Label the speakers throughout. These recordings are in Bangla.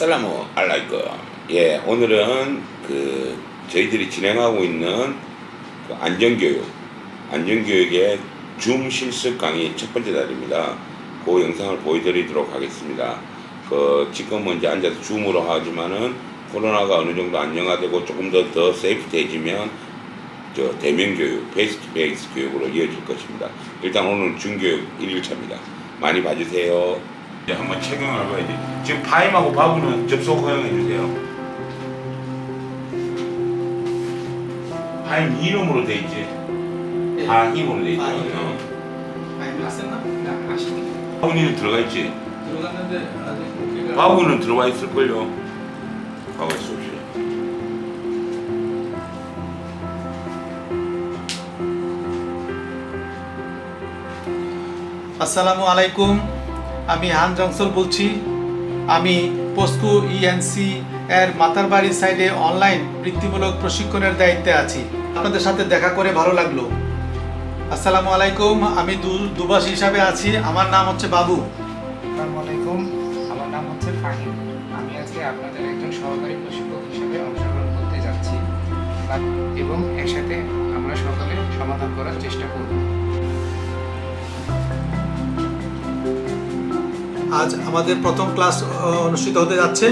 Speaker 1: 아살라무 알라이크. 예, 오늘은 그 저희들이 진행하고 있는 그 안전교육, 안전교육의 줌 실습 강의 첫 번째 날입니다. 그 영상을 보여드리도록 하겠습니다. 그 지금은 이제 앉아서 줌으로 하지만은 코로나가 어느 정도 안정화되고 조금 더 더 세이프해지면 저 대면 교육, 페이스 투 페이스 교육으로 이어질 것입니다. 일단 오늘 중교육 1일차입니다. 많이 봐주세요. 이제 한번 착용을 해봐야지. 지금 파임하고 바구는 접속 허용해 주세요. 파임 이름으로 돼 있지. 다 힘으로 돼 있죠.
Speaker 2: 아, 이름.
Speaker 1: 어.
Speaker 2: 아니 났었나? 나 아시니?
Speaker 1: 바구니는 들어가 있지.
Speaker 2: 들어갔는데 아직 고개가
Speaker 1: 바구는 들어와 있을걸요. 가고 있어 혹시.
Speaker 2: আসসালামু আলাইকুম আমি হান জংসল বলছি। আমি পোস্কো ইএনসি এর মাতারবাড়ি সাইডে অনলাইন বৃত্তিমূলক প্রশিক্ষণের দায়িত্বে আছি। আপনাদের সাথে দেখা করে ভালো লাগল। আসসালামু আলাইকুম, আমি দু- দুবাস হিসাবে আছি। আমার নাম হচ্ছে বাবু।
Speaker 3: আসসালামু আলাইকুম, আমার নাম হচ্ছে ফাহিম। আমি আজকে আপনাদের একজন সহকারী প্রশিক্ষক হিসেবে অংশগ্রহণ করতে যাচ্ছি। এবং একসাথে আমরা সকলে সমাধান করার চেষ্টা করব।
Speaker 2: আজ আমাদের প্রথম ক্লাস অনুষ্ঠিত হতে যাচ্ছে।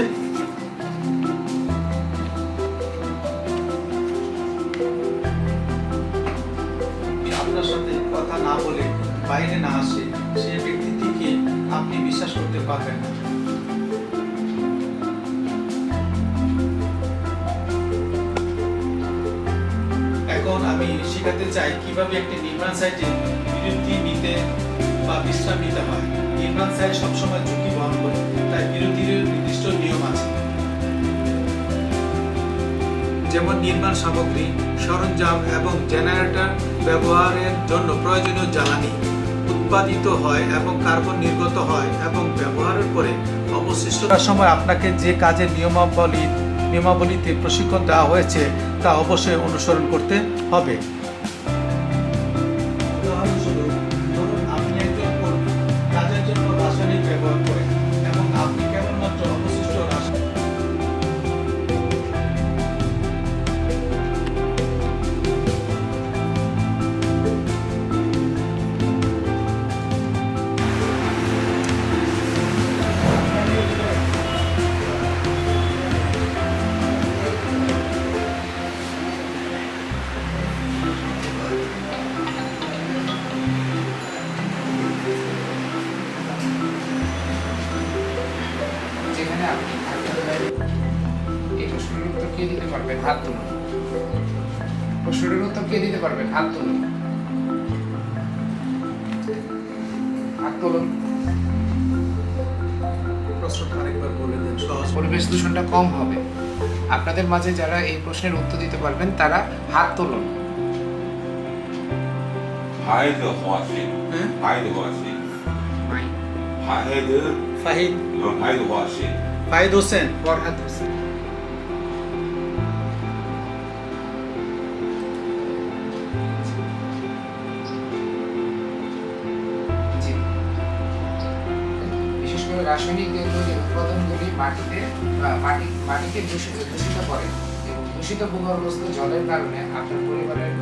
Speaker 2: আপনার সাথে কথা না বলে বাইরে না আসে সে ব্যক্তিটিকে আপনি বিশ্বাস করতে পারবেন না। এখন আমি শেখাতে চাই কীভাবে একটি নির্মাণ সাইটে বিরতি নিতে বা বিশ্রাম নিতে হয় নির্মাণ সাইট সবসময় ঝুঁকি বহন করে, তাই বিরতির নির্দিষ্ট নিয়ম আছে। যেমন নির্মাণ সামগ্রী, সরঞ্জাম এবং জেনারেটর ব্যবহারের জন্য প্রয়োজনীয় জ্বালানি উৎপাদিত হয় এবং কার্বন নির্গত হয় এবং ব্যবহারের পরে অবশিষ্ট সময় আপনাকে যে কাজের নিয়মাবলী, নিয়মাবলীতে প্রশিক্ষণ দেওয়া হয়েছে, তা অবশ্যই অনুসরণ করতে হবে।
Speaker 3: কে দিতে পারবেন? হাত তুলুন। প্রশ্নটির উত্তর কে দিতে পারবেন? হাত তুলুন। হাত তুলুন। পরিবেশ দূষণটা কম হবে। আপনাদের মাঝে যারা এই প্রশ্নের উত্তর দিতে পারবেন তারা হাত তুলুন।
Speaker 2: ফাহিদ
Speaker 1: হোয়াসিন
Speaker 2: ফাহিদ হোসেন
Speaker 3: ফরহাদ হোসেন। রাসায়নিক যে উৎপাদনগুলি মাটিতে মাটি, মাটিকে দূষিত দূষিত করে এবং দূষিত ভূগর্ভস্থ জলের কারণে আপনার পরিবারের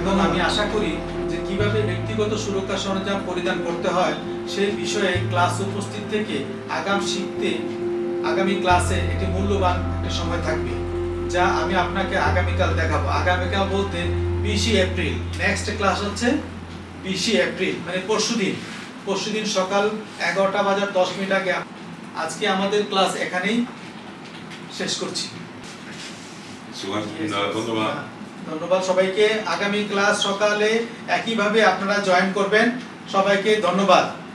Speaker 2: এবং আমি আশা করি যে কীভাবে ব্যক্তিগত সুরক্ষা সরঞ্জাম পরিধান করতে হয়, সেই বিষয়ে ক্লাস উপস্থিত থেকে আগাম শিখতে আগামী ক্লাসে একটি মূল্যবান একটি সময় থাকবে। যা আমি আপনাকে আগামীকাল দেখাবো। আগামীকাল বলতে বিশে এপ্রিল। নেক্সট ক্লাস হচ্ছে বিশে এপ্রিল মানে পরশুদিন। পরশুদিন পরশু দিন সকাল এগারোটা বাজার দশ মিনিট আগে আজকে আমাদের ক্লাস এখানেই শেষ করছি।
Speaker 1: ধন্যবাদ।
Speaker 2: হ্যাঁ, ধন্যবাদ সবাইকে। আগামী ক্লাস সকালে একইভাবে আপনারা জয়েন করবেন। সবাইকে ধন্যবাদ।